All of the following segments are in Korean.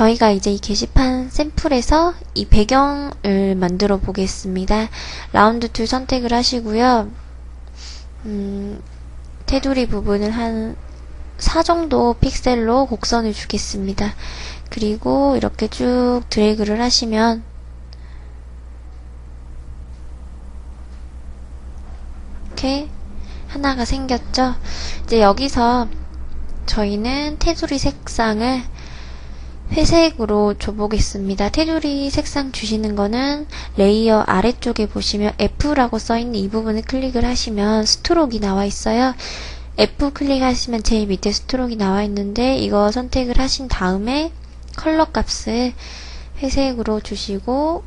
저희가 이제 이 게시판 샘플에서 이 배경을 만들어 보겠습니다. 라운드 툴 선택을 하시고요. 음, 테두리 부분을 한 4 정도 픽셀로 곡선을 주겠습니다. 그리고 이렇게 쭉 드래그를 하시면 이렇게 하나가 생겼죠? 이제 여기서 저희는 테두리 색상을 회색으로 줘보겠습니다. 테두리 색상 주시는 거는 레이어 아래쪽에 보시면 F라고 써있는 이 부분을 클릭을 하시면 스트로크가 나와 있어요. F 클릭하시면 제일 밑에 스트로크가 나와 있는데 이거 선택을 하신 다음에 컬러 값을 회색으로 주시고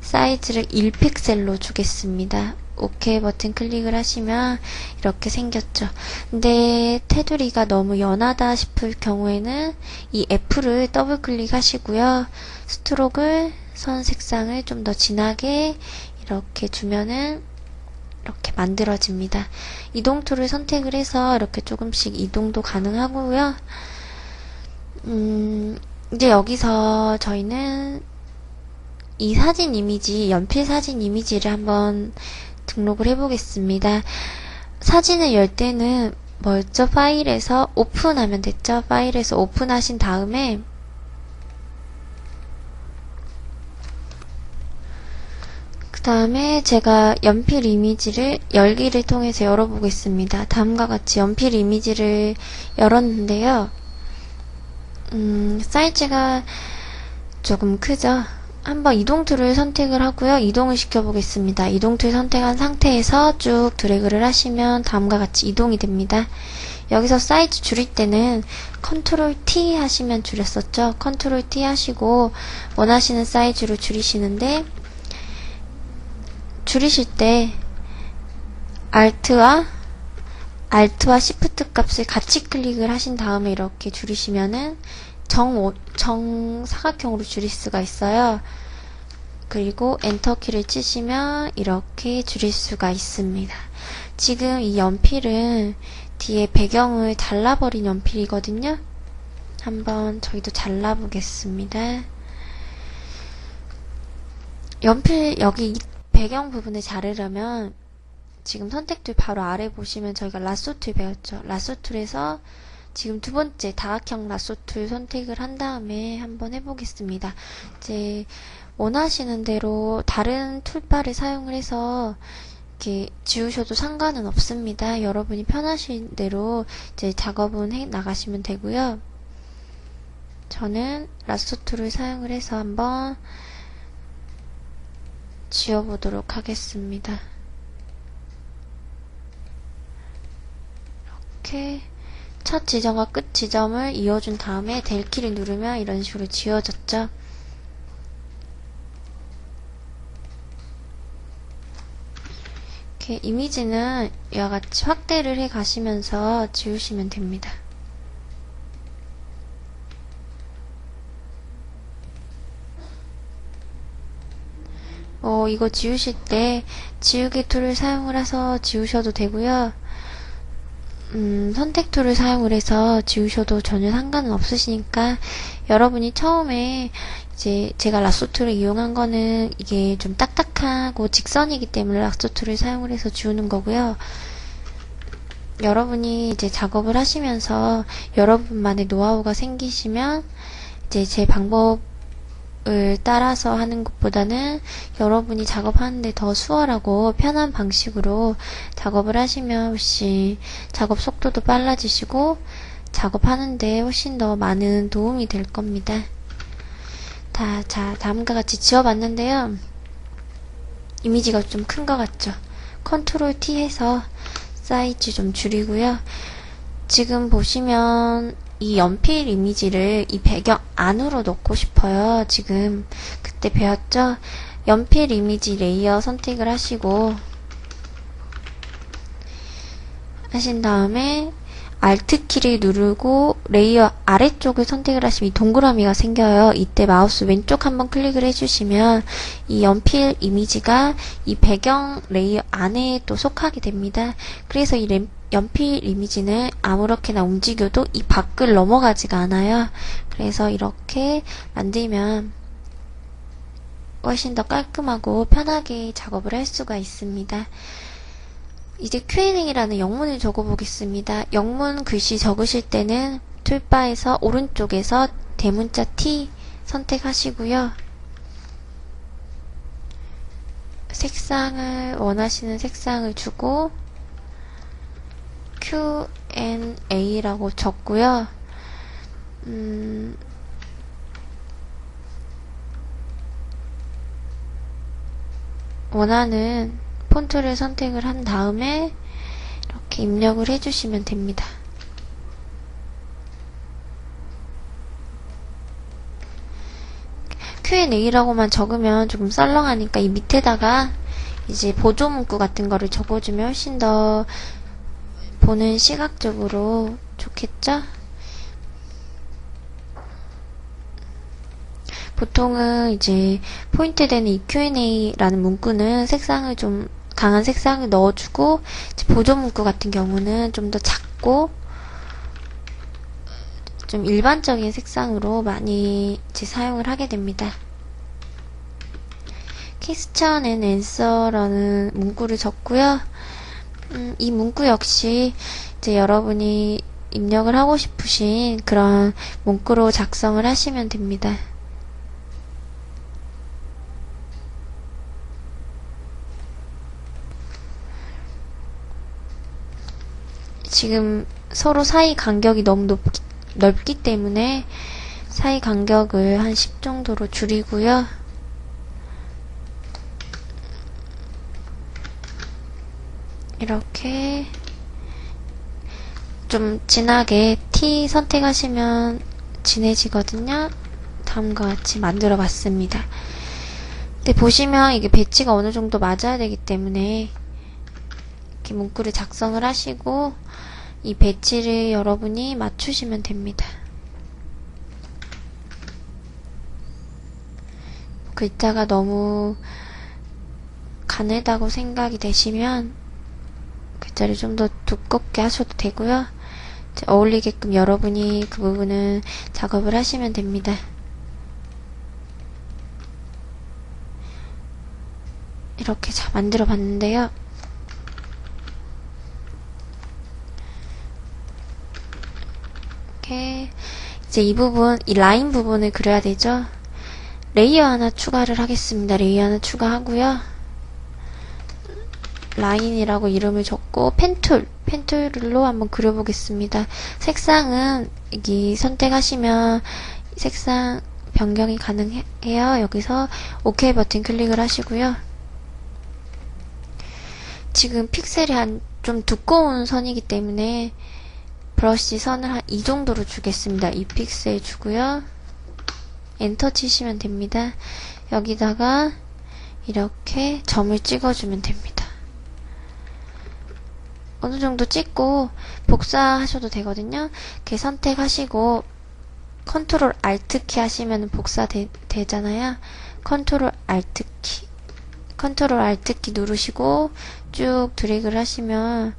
사이즈를 1픽셀로 주겠습니다. OK 버튼 클릭을 하시면 이렇게 생겼죠. 근데 테두리가 너무 연하다 싶을 경우에는 이 F를 더블 클릭하시고요. 스트로크를 선 색상을 좀 더 진하게 이렇게 주면은 이렇게 만들어집니다. 이동 툴을 선택을 해서 이렇게 조금씩 이동도 가능하고요. 음, 이제 여기서 저희는 이 사진 이미지, 연필 사진 이미지를 한번 등록을 해보겠습니다. 사진을 열 때는 먼저 파일에서 오픈하면 됐죠. 파일에서 오픈하신 다음에 그 다음에 제가 연필 이미지를 열기를 통해서 열어보겠습니다. 다음과 같이 연필 이미지를 열었는데요. 음, 사이즈가 조금 크죠? 한번 이동 툴을 선택을 하고요. 이동을 시켜보겠습니다. 이동 툴 선택한 상태에서 쭉 드래그를 하시면 다음과 같이 이동이 됩니다. 여기서 사이즈 줄일 때는 컨트롤 T 하시면 줄였었죠. 컨트롤 T 하시고 원하시는 사이즈로 줄이시는데 줄이실 때 Alt와 Alt와 Shift 값을 같이 클릭을 하신 다음에 이렇게 줄이시면은 정, 정 사각형으로 줄일 수가 있어요. 그리고 엔터키를 치시면 이렇게 줄일 수가 있습니다. 지금 이 연필은 뒤에 배경을 잘라버린 연필이거든요. 한번 저희도 잘라보겠습니다. 연필 여기 배경 부분을 자르려면 지금 선택 툴 바로 아래 보시면 저희가 라쏘 툴 배웠죠. 라쏘 툴에서 지금 두 번째 다각형 라쏘 툴 선택을 한 다음에 한번 해보겠습니다. 이제 원하시는 대로 다른 툴바를 사용을 해서 이렇게 지우셔도 상관은 없습니다. 여러분이 편하신 대로 이제 작업은 해 나가시면 되고요. 저는 라쏘 툴을 사용을 해서 한번 지워보도록 하겠습니다. 이렇게 첫 지점과 끝 지점을 이어준 다음에 델키를 누르면 이런 식으로 지워졌죠. 이렇게 이미지는 이와 같이 확대를 해 가시면서 지우시면 됩니다. 어, 이거 지우실 때 지우개 툴을 사용을 해서 지우셔도 되고요. 음, 선택 툴을 사용을 해서 지우셔도 전혀 상관은 없으시니까 여러분이 처음에 이제 제가 라쏘 툴을 이용한 거는 이게 좀 딱딱하고 직선이기 때문에 라쏘 툴을 사용을 해서 지우는 거고요. 여러분이 이제 작업을 하시면서 여러분만의 노하우가 생기시면 이제 제 방법 을 따라서 하는 것보다는 여러분이 작업하는데 더 수월하고 편한 방식으로 작업을 하시면 훨씬 작업 속도도 빨라지시고 작업하는데 훨씬 더 많은 도움이 될 겁니다. 다, 자, 다음과 같이 지워봤는데요. 이미지가 좀 큰 것 같죠? 컨트롤 T 해서 사이즈 좀 줄이고요. 지금 보시면 이 연필 이미지를 이 배경 안으로 넣고 싶어요. 지금 그때 배웠죠? 연필 이미지 레이어 선택을 하시고 하신 다음에 Alt 키를 누르고 레이어 아래쪽을 선택을 하시면 이 동그라미가 생겨요. 이때 마우스 왼쪽 한번 클릭을 해주시면 이 연필 이미지가 이 배경 레이어 안에 또 속하게 됩니다. 그래서 이 연필 이미지는 아무렇게나 움직여도 이 밖을 넘어가지가 않아요. 그래서 이렇게 만들면 훨씬 더 깔끔하고 편하게 작업을 할 수가 있습니다. 이제 Q&A라는 영문을 적어보겠습니다. 영문 글씨 적으실 때는 툴바에서 오른쪽에서 대문자 T 선택하시고요. 색상을 원하시는 색상을 주고 Q&A라고 적고요. 음, 원하는 폰트를 선택을 한 다음에 이렇게 입력을 해주시면 됩니다. Q&A라고만 적으면 조금 썰렁하니까 이 밑에다가 이제 보조 문구 같은 거를 적어주면 훨씬 더 보는 시각적으로 좋겠죠? 보통은 이제 포인트 되는 이 Q&A라는 문구는 색상을 좀 강한 색상을 넣어주고 보조 문구 같은 경우는 좀 더 작고 좀 일반적인 색상으로 많이 사용을 하게 됩니다. 퀘스천 앤 앤서라는 문구를 적고요. 음, 이 문구 역시 이제 여러분이 입력을 하고 싶으신 그런 문구로 작성을 하시면 됩니다. 지금 서로 사이 간격이 너무 높기, 넓기 때문에 사이 간격을 한 10 정도로 줄이고요. 이렇게 좀 진하게 T 선택하시면 진해지거든요. 다음과 같이 만들어 봤습니다. 근데 보시면 이게 배치가 어느 정도 맞아야 되기 때문에 이렇게 문구를 작성을 하시고 이 배치를 여러분이 맞추시면 됩니다. 글자가 너무 가늘다고 생각이 되시면 글자를 좀더 두껍게 하셔도 되고요. 어울리게끔 여러분이 그 부분은 작업을 하시면 됩니다. 이렇게 잘 만들어 봤는데요. 이렇게 이제 이 부분, 이 라인 부분을 그려야 되죠. 레이어 하나 추가를 하겠습니다. 레이어 하나 추가하고요. 라인이라고 이름을 적고 펜툴, 펜툴로 한번 그려보겠습니다. 색상은 여기 선택하시면 색상 변경이 가능해요. 여기서 OK 버튼 클릭을 하시고요. 지금 픽셀이 한 좀 두꺼운 선이기 때문에 브러쉬 선을 한 이 정도로 주겠습니다. 2픽셀 주고요. 엔터 치시면 됩니다. 여기다가 이렇게 점을 찍어주면 됩니다. 어느 정도 찍고 복사하셔도 되거든요. 이렇게 선택하시고 컨트롤 알트 키 하시면 복사 되, 되잖아요. 컨트롤 알트 키 컨트롤 알트 키 누르시고 쭉 드래그를 하시면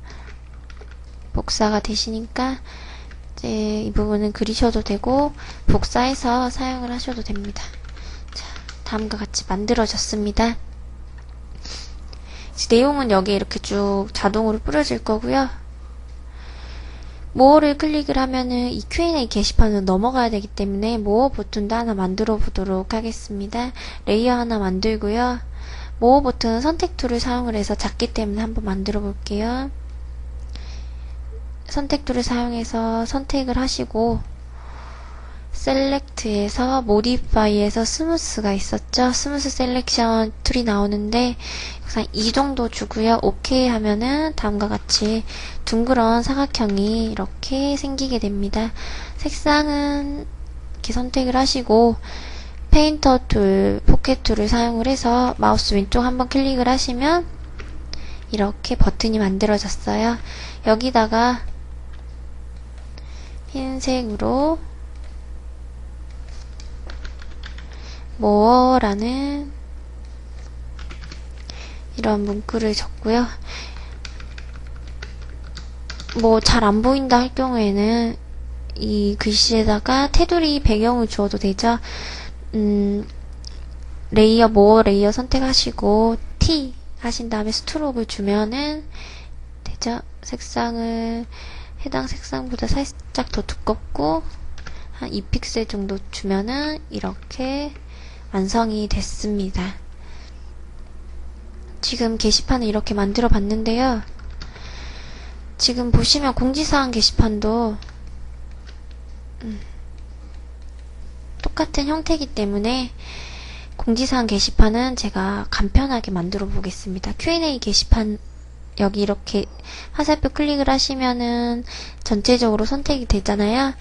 복사가 되시니까 이제 이 부분은 그리셔도 되고 복사해서 사용을 하셔도 됩니다. 자, 다음과 같이 만들어졌습니다. 내용은 여기에 이렇게 쭉 자동으로 뿌려질 거고요. 모어를 클릭을 하면은 이 Q&A 게시판으로 넘어가야 되기 때문에 모어 버튼도 하나 만들어 보도록 하겠습니다. 레이어 하나 만들고요. 모어 버튼은 선택 툴을 사용을 해서 작기 때문에 한번 만들어 볼게요. 선택 툴을 사용해서 선택을 하시고 셀렉트에서 모디파이에서 스무스가 있었죠. 스무스 셀렉션 툴이 나오는데 항상 이 정도 주고요. 오케이 하면은 다음과 같이 둥그런 사각형이 이렇게 생기게 됩니다. 색상은 이렇게 선택을 하시고 페인터 툴, 포켓 툴을 사용을 해서 마우스 왼쪽 한번 클릭을 하시면 이렇게 버튼이 만들어졌어요. 여기다가 흰색으로 뭐라는 이런 문구를 적고요. 뭐 잘 안 보인다 할 경우에는 이 글씨에다가 테두리 배경을 주어도 되죠. 음, 레이어 모어 레이어 선택하시고 T 하신 다음에 스트로크를 주면은 되죠. 색상을 해당 색상보다 살짝 더 두껍고 한 2픽셀 정도 주면은 이렇게 완성이 됐습니다. 지금 게시판을 이렇게 만들어 봤는데요. 지금 보시면 공지사항 게시판도 음, 똑같은 형태이기 때문에 공지사항 게시판은 제가 간편하게 만들어 보겠습니다. Q&A 게시판 여기 이렇게 화살표 클릭을 하시면은 전체적으로 선택이 되잖아요.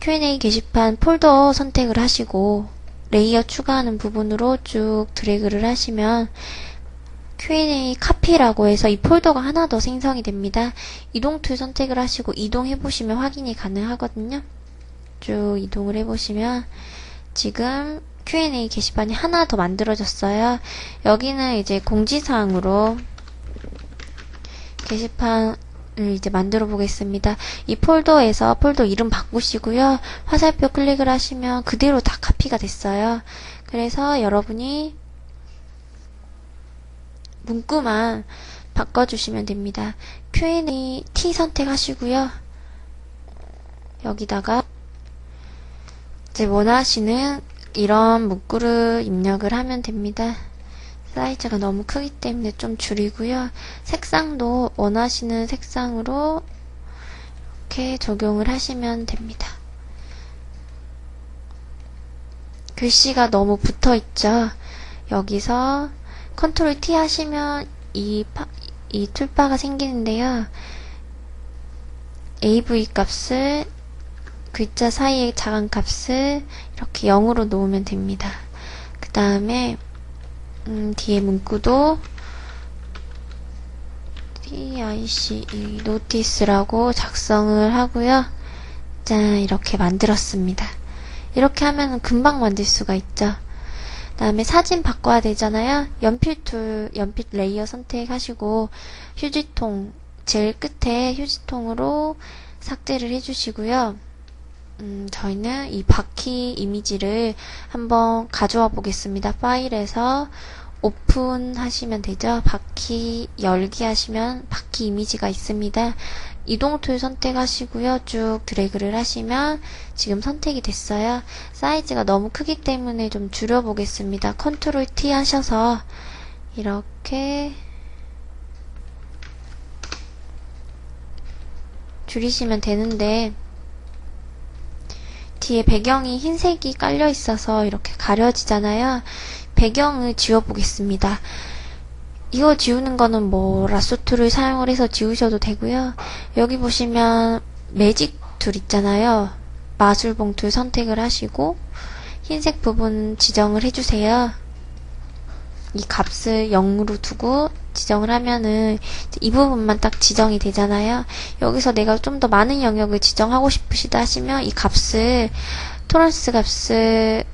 Q&A 게시판 폴더 선택을 하시고 레이어 추가하는 부분으로 쭉 드래그를 하시면 Q&A 카피라고 해서 이 폴더가 하나 더 생성이 됩니다. 이동 툴 선택을 하시고 이동해 보시면 확인이 가능하거든요. 쭉 이동을 해 보시면 지금 Q&A 게시판이 하나 더 만들어졌어요. 여기는 이제 공지사항으로 게시판을 이제 만들어 보겠습니다. 이 폴더에서 폴더 이름 바꾸시고요. 화살표 클릭을 하시면 그대로 다 카피가 됐어요. 그래서 여러분이 문구만 바꿔주시면 됩니다. Q&A T 선택하시고요. 여기다가 이제 원하시는 이런 문구를 입력을 하면 됩니다. 사이즈가 너무 크기 때문에 좀 줄이고요. 색상도 원하시는 색상으로 이렇게 적용을 하시면 됩니다. 글씨가 너무 붙어 있죠. 여기서 컨트롤 T 하시면 이, 파, 이 툴바가 생기는데요. AV 값을 글자 사이의 작은 값을 이렇게 0으로 놓으면 됩니다. 그 다음에 음, 뒤에 문구도 TICE 노티스라고 작성을 하고요. 자, 이렇게 만들었습니다. 이렇게 하면 금방 만들 수가 있죠. 다음에 사진 바꿔야 되잖아요. 연필 툴, 연필 레이어 선택하시고 휴지통 제일 끝에 휴지통으로 삭제를 해주시고요. 음, 저희는 이 바퀴 이미지를 한번 가져와 보겠습니다. 파일에서 오픈 하시면 되죠. 바퀴 열기 하시면 바퀴 이미지가 있습니다. 이동 툴 선택하시고요. 쭉 드래그를 하시면 지금 선택이 됐어요. 사이즈가 너무 크기 때문에 좀 줄여보겠습니다. 컨트롤 T 하셔서 이렇게 줄이시면 되는데 뒤에 배경이 흰색이 깔려 있어서 이렇게 가려지잖아요. 배경을 지워보겠습니다. 이거 지우는 거는 뭐 라쏘 툴을 사용을 해서 지우셔도 되고요. 여기 보시면 매직 툴 있잖아요. 마술 봉투 선택을 하시고 흰색 부분 지정을 해주세요. 이 값을 0으로 두고 지정을 하면은 이 부분만 딱 지정이 되잖아요. 여기서 내가 좀 더 많은 영역을 지정하고 싶으시다 하시면 이 값을 토런스 값을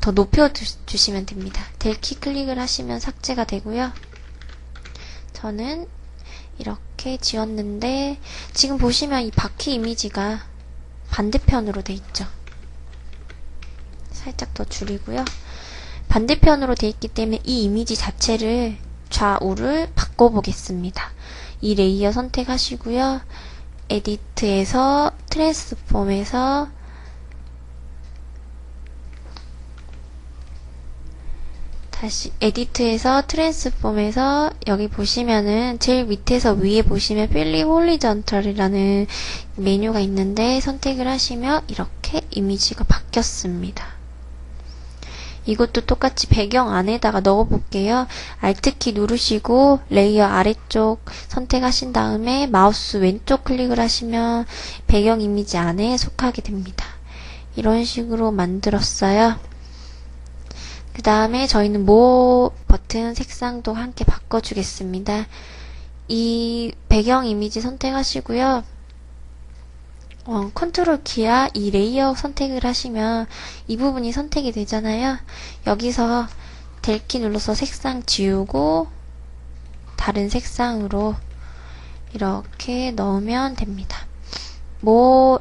더 높여 주시면 됩니다. 델키 클릭을 하시면 삭제가 되고요. 저는 이렇게 지웠는데 지금 보시면 이 바퀴 이미지가 반대편으로 돼 있죠. 살짝 더 줄이고요. 반대편으로 돼 있기 때문에 이 이미지 자체를 좌우를 바꿔보겠습니다. 이 레이어 선택하시고요. 에디트에서 트랜스폼에서 다시 에디트에서 트랜스폼에서 여기 보시면은 제일 밑에서 위에 보시면 필리 홀리전털이라는 메뉴가 있는데 선택을 하시면 이렇게 이미지가 바뀌었습니다. 이것도 똑같이 배경 안에다가 넣어 볼게요. Alt키 누르시고 레이어 아래쪽 선택하신 다음에 마우스 왼쪽 클릭을 하시면 배경 이미지 안에 속하게 됩니다. 이런 식으로 만들었어요. 그 다음에 저희는 모 버튼 색상도 함께 바꿔주겠습니다. 이 배경 이미지 선택하시고요. 어, 컨트롤 키와 이 레이어 선택을 하시면 이 부분이 선택이 되잖아요. 여기서 델키 눌러서 색상 지우고 다른 색상으로 이렇게 넣으면 됩니다. 뭐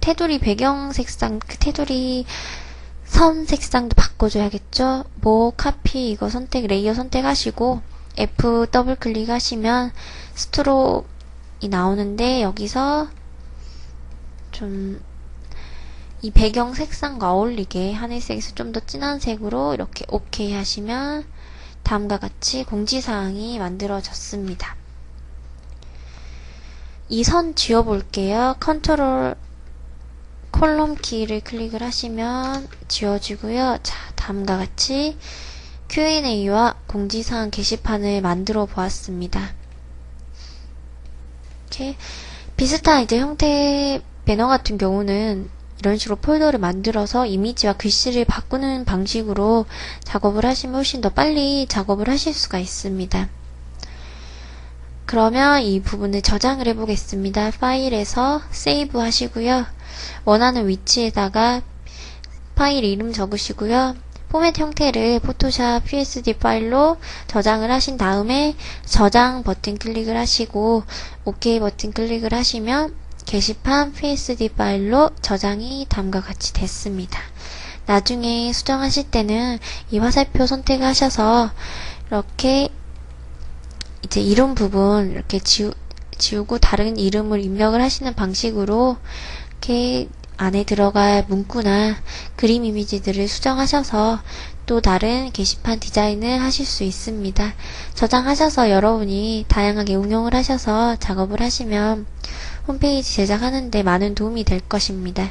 테두리 배경 색상 그 테두리 선 색상도 바꿔줘야겠죠? 뭐 카피 이거 선택 레이어 선택하시고 F 더블 클릭하시면 스트로이 나오는데 여기서 좀 이 배경 색상과 어울리게 하늘색에서 좀 더 진한 색으로 이렇게 오케이 하시면 다음과 같이 공지사항이 만들어졌습니다. 이 선 지워볼게요. 컨트롤 콜럼 키를 클릭을 하시면 지워지고요. 자, 다음과 같이 Q&A와 공지사항 게시판을 만들어 보았습니다. 이렇게 비슷한 이제 형태의 배너 같은 경우는 이런 식으로 폴더를 만들어서 이미지와 글씨를 바꾸는 방식으로 작업을 하시면 훨씬 더 빨리 작업을 하실 수가 있습니다. 그러면 이 부분을 저장을 해보겠습니다. 파일에서 세이브 하시고요. 원하는 위치에다가 파일 이름 적으시고요. 포맷 형태를 포토샵 PSD 파일로 저장을 하신 다음에 저장 버튼 클릭을 하시고 OK 버튼 클릭을 하시면 게시판 PSD 파일로 저장이 다음과 같이 됐습니다. 나중에 수정하실 때는 이 화살표 선택하셔서 이렇게 이제 이름 부분 이렇게 지우, 지우고 다른 이름을 입력을 하시는 방식으로 이렇게 안에 들어갈 문구나 그림 이미지들을 수정하셔서 또 다른 게시판 디자인을 하실 수 있습니다. 저장하셔서 여러분이 다양하게 응용을 하셔서 작업을 하시면 홈페이지 제작하는데 많은 도움이 될 것입니다.